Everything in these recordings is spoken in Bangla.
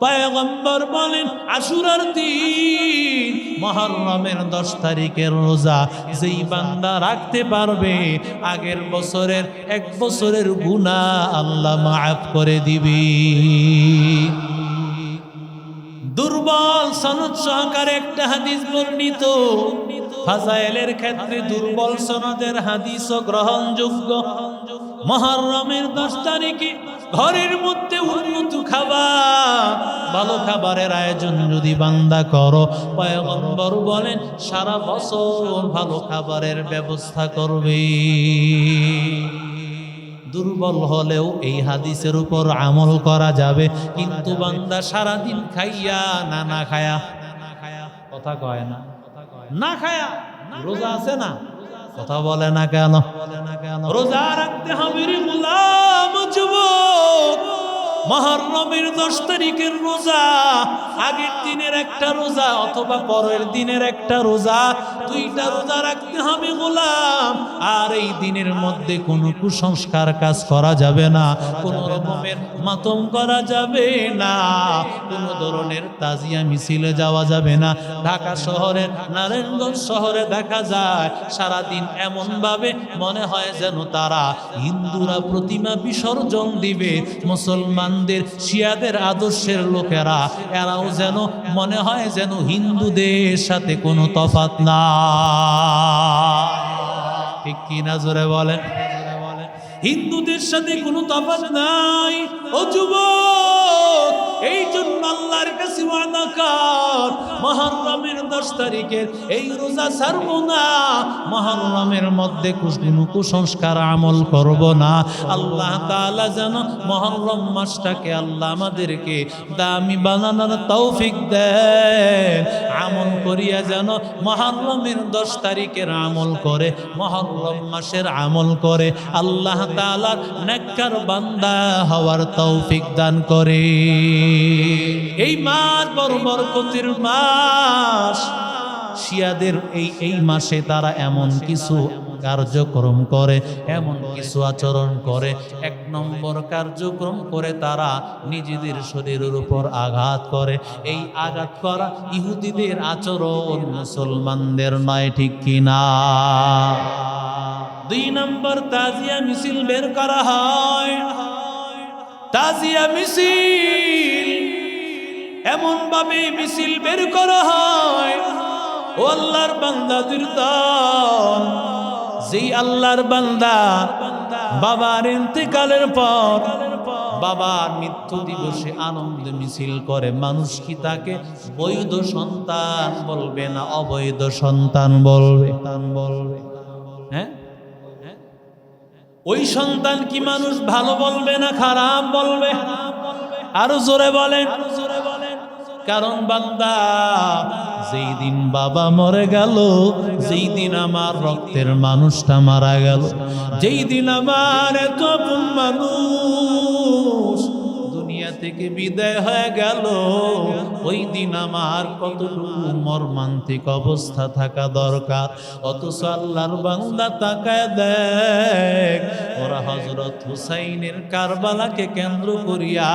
পায়গম্বর বলেন আশুরার দিন, মহরমের দশ তারিখের রোজা, যেই বান্দা রাখতে পারবে, আগের বছরের এক বছরের গুণা আল্লাহ মাফ করে দিবি। দুর্বল সনদ সহকারে একটা হাদিস বর্ণিত। ফাজাইলের ক্ষেত্রে দুর্বল সনদের হাদিসও গ্রহণযোগ্য। মহরমের দশ তারিখে ঘরের মধ্যে উন্নত খাবার, ভালো খাবারের আয়োজন যদি বান্দা করো, পয়গম্বর বলেন, সারা বছর ভালো খাবারের ব্যবস্থা করবে। দুর্বল হলেও এই হাদিসের উপর আমল করা যাবে, কিন্তু বান্দা সারাদিন খাইয়া, না না খায়া না খায়া, কথা কয় না কথা কয় না খায়া, রোজা আছে না? কথা বলে না কেন? রোজা রাখতে হবে রে গোলাম যুবক। মহরমের দশ তারিখের রোজা, আগের দিনের একটা রোজা অথবা পরের দিনের একটা রোজা, দুইটা রোজা রাখতে হবে গোলাম। আর এই দিনের মধ্যে কোনো কুসংস্কার কাজ করা যাবে না, কোনো রকমের মাতম করা যাবে না, কোনো ধরনের তাজিয়া মিছিলে যাওয়া যাবে না। ঢাকা শহরের, নারায়ণগঞ্জ শহরে দেখা যায়, সারাদিন এমনভাবে মনে হয় যেন তারা হিন্দুরা প্রতিমা বিসর্জন দিবে মুসলমানদের, শিয়াদের আদর্শের লোকেরা, এরাও যেন মনে হয় যেন হিন্দুদের সাথে কোনো তফাত না। ঠিক কি না জোরে বলেন? হিন্দুদের সাথে কোনো তফাৎ নাই। ও যুবক, এই জন্য আল্লাহর কাছে মহরমের দশ তারিখের এই রোজা ছাড়ব না। মহরমের মধ্যে কোনো কুসংস্কার আমল করব না। আল্লাহ তাআলা যেন মহরম মাসটাকে আল্লাহ আমাদেরকে দামি বানানোর তৌফিক দেন। আমল করিয়া যেন মহরমের দশ তারিখের আমল করে, মহরম মাসের আমল করে, আল্লাহ তালার নেককার বান্দা হওয়ার তৌফিক দান করে। এই মাস বড় বরকতের মাস। শিয়াদের এই এই মাসে তারা এমন কিছু কার্যক্রম করে, এমন কিছু আচরণ করে, এক নম্বর কার্যক্রম করে তারা নিজেদের শরীরের উপর আঘাত করে। এই আঘাত করা ইহুদিদের আচরণ মুসলমানদের নয়, ঠিক কিনা দুই নম্বর তাজিয়া মিছিল বের করা হয়। তাজিয়া মিছিল এমন ভাবে মিছিল বের করা হয়। ও আল্লাহর বান্দাদের দল যেই আল্লাহর বান্দা বাবার ইন্তেকালের পর বাবার মৃত্যু দিবসে আনন্দ মিছিল করে, মানুষ কি তাকে বৈধ সন্তান বলবে না অবৈধ সন্তান বলবে? বলবে হ্যাঁ? ওই সন্তান কি মানুষ ভালো বলবে না খারাপ বলবে? আরও জোরে বলেন। কারণ বান্দা, যেই দিন বাবা মরে গেল, যেই দিন আমার রক্তের মানুষটা মারা গেল, যেই দিন আমার এত মানুষ থেকে বিদায় হয়ে গেল। ওই দিন আমার কতটুকু মর্মান্তিক অবস্থা থাকা দরকার। অথচ আল্লাহর বান্দা তাকায় দেখ, ওরা হজরত হুসাইনের কারবালাকে কেন্দ্র করিয়া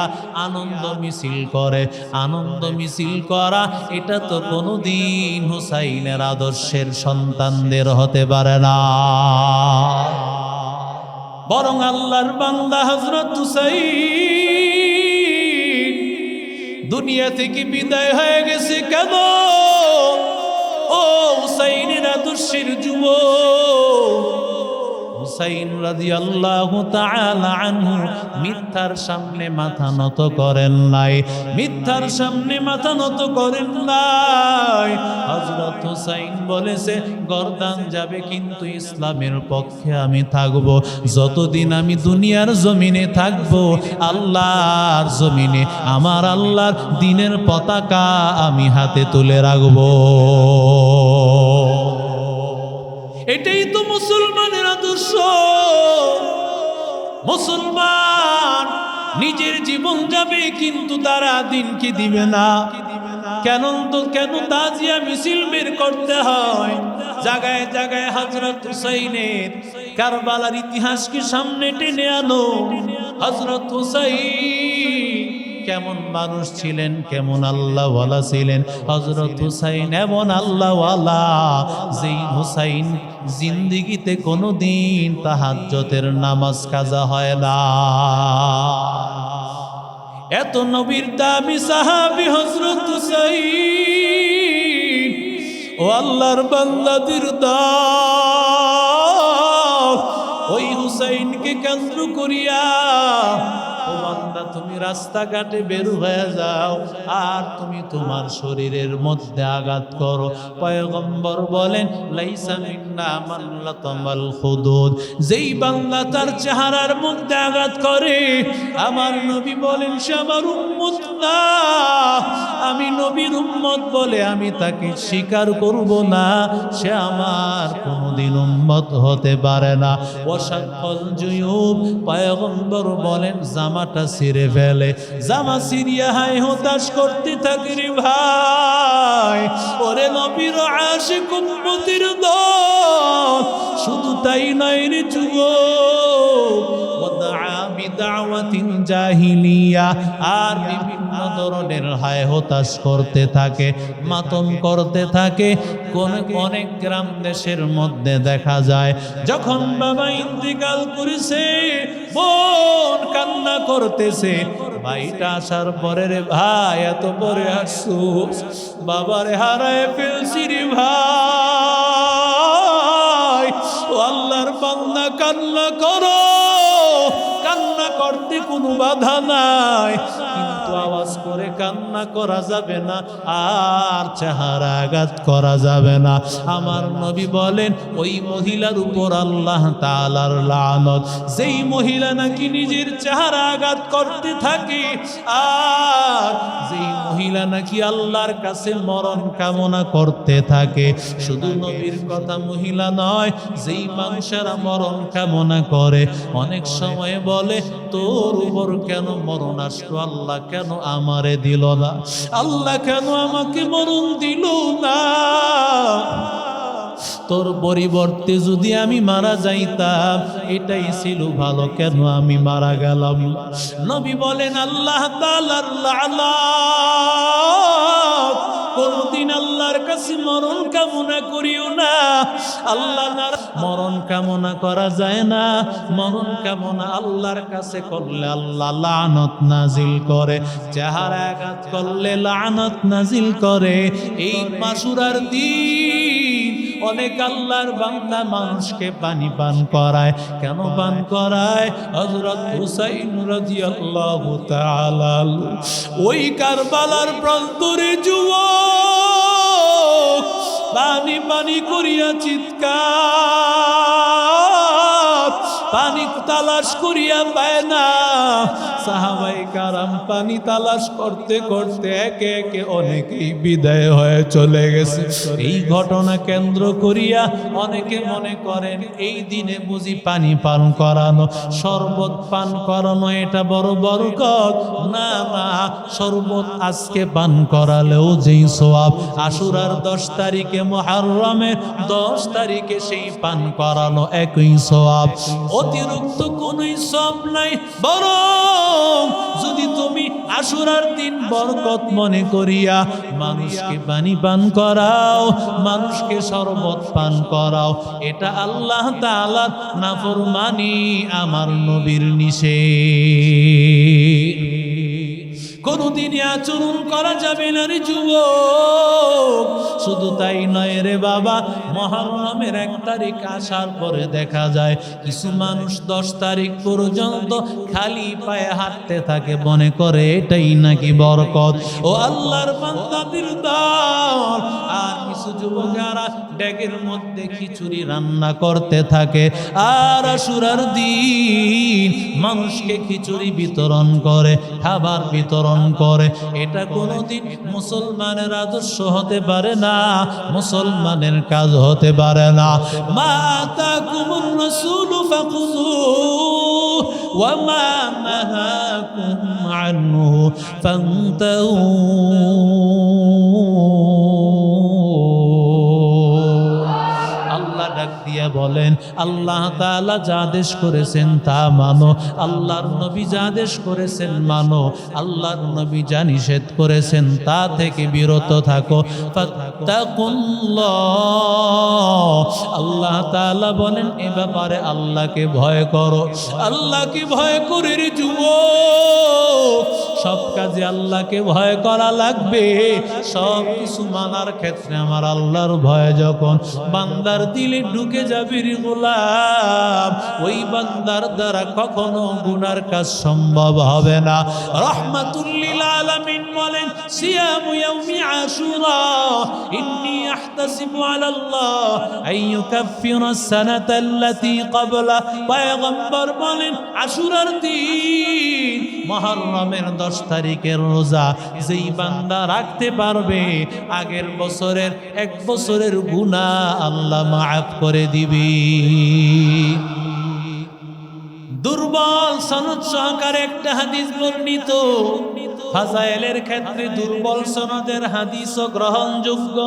আনন্দ মিছিল করে। আনন্দ মিছিল করা, এটা তো কোনোদিন হুসাইনের আদর্শের সন্তানদের হতে পারে না। বরং আল্লাহর বান্দা হজরত হুসাইন দুনিয়া থেকে বিদায় হয়ে গেছে কেন ও হুসাইনের দুঃশের যুব হুসাইন রাদিয়াল্লাহু তাআলা আনহু মিথ্যার সামনে মাথা নত করেন নাই। মিথ্যার সামনে মাথা নত করেন নাই। হযরত হুসাইন বলেছে, গর্দান যাবে কিন্তু ইসলামের পক্ষে আমি থাকব। যতদিন আমি দুনিয়ার জমিনে থাকব, আল্লাহর জমিনে আমার আল্লাহর দিনের পতাকা আমি হাতে তুলে রাখব। এটাই তো মুসলমানের মুসলমান, নিজের জীবন যাবে, কিন্তু তারা দিনকে দিবে না। কেন তো, কেন তাজিয়া মিছিল বের করতে হয়? জাগায় জাগায় হজরত হুসাইনের কারবালার ইতিহাসকে সামনে টেনে আনো। হজরত হুসাইন কেমন মানুষ ছিলেন, কেমন আল্লাহওয়ালা ছিলেন? হজরত হুসাইন এমন আল্লাহওয়ালা, যেই হুসাইন জিন্দিগিতে কোনো দিন নামাজ কাজা হয় না। এত নবীর দামি সাহাবি হজরত হুসাইন, ও আল্লাহর বান্দাদের দাও ওই হুসাইনকে কেন্দ্র করিয়া তুমি রাস্তাঘাটে বের হয়ে যাও, আর তুমি তোমার শরীরের মধ্যে আঘাত করো। পয়গম্বর বলেন যেই বান্দা তার চেহারার মধ্যে আঘাত করে, আমার নবী বলেন, সে আমার উম্মত না। আমি নবীর উম্মত বলে আমি তাকে স্বীকার করব না। সে আমার কোনোদিন উম্মত হতে পারে না। ওয়াসাক্কল জুয়ুব পয়গম্বর বলেন, জামাটা ছিঁড়ে ফেলে। জামা সিরিয়া হাই হতাশ করতে থাকি রে ভাই। ওরে নবীর আশিক উম্মতির দল, শুধু তাই নাই রে যুবক। বিদাওয়াতিন জাহিলিয়া আর বিভিন্ন ধরনের হায় হতাশ করতে থাকে, মাতম করতে থাকে। কোন অনেক গ্রাম দেশের মধ্যে দেখা যায়, যখন বাবা ইন্তিকাল করেছে, বোন কান্না করতেছে। ভাইটা আসার পরে রে ভাই এত পরে আসু বাবারে হারায় ফেলছি রে ভাই। আল্লাহর বান্দা, কান্না করো। কোনো বাধা নাই। কিন্তু আওয়াজ করে কান্না করা যাবে না, আর চেহারা আঘাত করা যাবে না। আমার নবী বলেন, ওই মহিলার উপর আল্লাহ তালার লানত। যেই মহিলা নাকি নিজের চেহারা আঘাত করতে থাকে, আর যেই মহিলা নাকি আল্লাহর কাছে মরণ কামনা করতে থাকে, শুধু নবীর কথা মহিলা নয়, যেই মানুষেরা মরণ কামনা করে, অনেক সময় বলে, তোর উপর কেন মরণ আসলো? আল্লাহ কেন আমারে দিল না? আল্লাহ কেন আমাকে মরণ দিল না? তোর পরিবর্তে যদি আমি মারা যাইতাম, এটাই ছিল ভালো, কেন আমি মারা গেলাম? নবী বলেন, আল্লাহ তালার লানত কোনদিন আল্লাহর কাছে মরণ কামনা করিও না। আল্লাহ মরণ কামনা করা যায় না। মরণ কামনা আল্লাহর কাছে করলে আল্লাহ লানত নাজিল করে। চেহারা আঘাত করলে লানত নাজিল করে। এই মাসুরার দিন অনেক আল্লাহর বান্দা মানুষকে পানি পান করায়। কেন পান করায়? হযরত হুসাইন রাদিয়াল্লাহু তাআলা ওই কারবালার প্রান্তরে যুবক, পানি পানি করিয়া চিৎকার তালাশ করিয়া পায় না। সাহাবাই কারাম পানি তালাশ করতে করতে একে একে অনেকেই বিদায় হয়ে চলে গেছে। এই ঘটনা কেন্দ্র করিয়া অনেকে মনে করেন, এই দিনে বুঝি পানি পান করানো, শরবত পান করানো এটা বড় বরকত। না না শরবত আজকে পান করালেও যেই সোয়াব, আশুরার দশ তারিখে মহারমের দশ তারিখে সেই পান করানো একই সোয়াব। অতিরিক্ত কোনোই সব নাই, বরং যদি তুমি আশুরার দিন বরকত মনে করিয়া মানুষকে পানি পান করাও, মানুষকে শরবত পান করাও, এটা আল্লাহ তালার নাফরমানি আমার নবীর নিষেধ। কোনদিনই আচরণ করা যাবে না রে যুবক। শুধু তাই নয় রে বাবা, মহারমের এক তারিখ আসার পরে দেখা যায়, কিছু মানুষ দশ তারিখ পর্যন্ত খালি পায়ে হাঁটতে থাকে। মনে করে এটাই নাকি বরকত। ও আল্লাহর বান্দাদের আর কিছু যুবকেরা ড্যাগের মধ্যে খিচুড়ি রান্না করতে থাকে আর আসুরার দিন মানুষকে খিচুড়ি বিতরণ করে খাবার বিতরণ করে এটা কোনোদিন মুসলমানের আদর্শ হতে পারে না মুসলমানের কাজ হতে পারে না মাতা কুমুর রসুল وما نهاكم عنه فانتهوا দিয়া বলেন, আল্লাহ তাআলা যা আদেশ করেছেন তা মানো, আল্লাহর নবী যা আদেশ করেছেন মানো, আল্লাহর নবী যা নিষেধ করেছেন তা থেকে বিরত থাকো। আল্লাহ তাআলা বলেন, এ ব্যাপারে আল্লাহকে ভয় করো। আল্লাহকে ভয় করে রে যুবক সব কাজে আল্লাহকে ভয় করা লাগবে। সব কিছু মানার ক্ষেত্রে আমার আল্লাহর ভয় যখন বান্দার দিলে ঢুকে যাবে রে গোলাম, ওই বান্দার দ্বারা কখনো গুনার কাজ সম্ভব হবে না। রহমাতুল্লিল আলামিন বলেন, সিয়ামু ইয়াউমি আশুরা, ইন্নী আহতাসিবু আলাল্লাহ, আন ইউকাফফিরা সানাতা আল্লাতী ক্বাবলা। পয়গম্বর বলেন, আশুরার দিন মহররমের দশ তারিখের রোজা যেই বান্দা রাখতে পারবে, আগের বছরের এক বছরের গুনাহ আল্লাহ মাফ করে দিবি। দুর্বল সনদ সহকারে একটা হাদিস বর্ণিত। ফাজাইলের ক্ষেত্রে দুর্বল সনদের হাদিসও গ্রহণযোগ্য।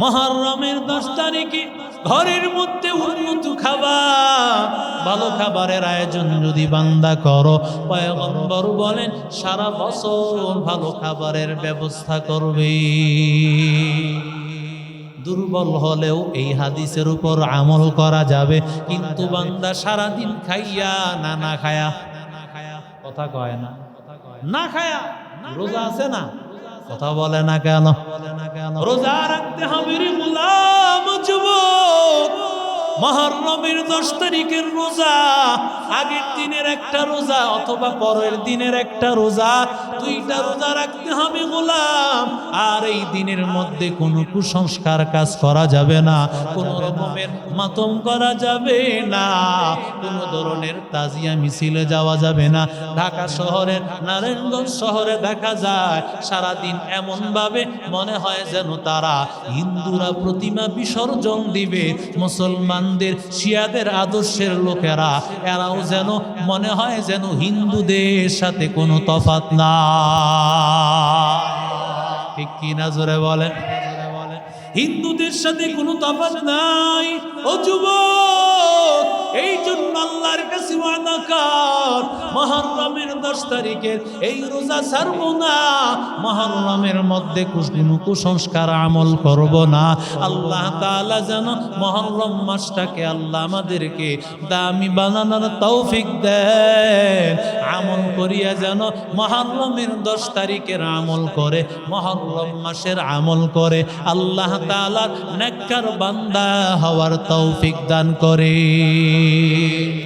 মহরমের দশ তারিখে ঘরের মধ্যে উন্নত খাবার, ভালো খাবারের আয়োজন যদি বান্দা করো, পয়গম্বর বলেন, সারা বছর ভালো খাবারের ব্যবস্থা করবে। দুর্বল হলেও এই হাদিসের উপর আমল করা যাবে, কিন্তু বান্দা সারাদিন খাইয়া, না না খায়া, কথা কয় না কথা কয় না খায়া, রোজা আছে না? কথা বলে না কেন? রোজা রাখতে হবে রে যুবক। মহরমের দশ তারিখের রোজা, আগের দিনের একটা রোজা অথবা পরের দিনের একটা রোজা দুইটা রোজা রাখতে হবে, গোলাম। আর এই দিনের মধ্যে কোনো কুসংস্কার কাজ করা যাবে না, কোনো রকমের মাতম করা যাবে না, কোনো ধরনের তাজিয়া মিছিলে যাওয়া যাবে না। ঢাকা শহরে, নারায়ণগঞ্জ শহরে দেখা যায়, সারাদিন এমনভাবে মনে হয় যেন তারা হিন্দুরা প্রতিমা বিসর্জন দিবে। মুসলমানদের, শিয়াদের আদর্শের লোকেরা, এরাও যেন মনে হয় যেন হিন্দুদের সাথে কোনো তফাত না। ঠিক কি না জোরে বলেন? হিন্দুদের সাথে কোনো তফাৎ নাই। ও যুবক, এই জন্য আল্লাহর কাছে ওয়াদা কর মহররমের দশ তারিখের এই রোজা ছাড়বো না। মহররমের মধ্যে কোনো কুসংস্কার আমল করব না। আল্লাহ তাআলা যেন মহররম মাসটাকে আল্লাহ আমাদেরকে দামি বানানোর তৌফিক দেন। আমল করিয়া যেন মহাল্লমের দশ তারিখের আমল করে মহাল্লম মাসের আমল করে, আল্লাহ তালার নেককার বান্দা হওয়ার তৌফিক দান করে।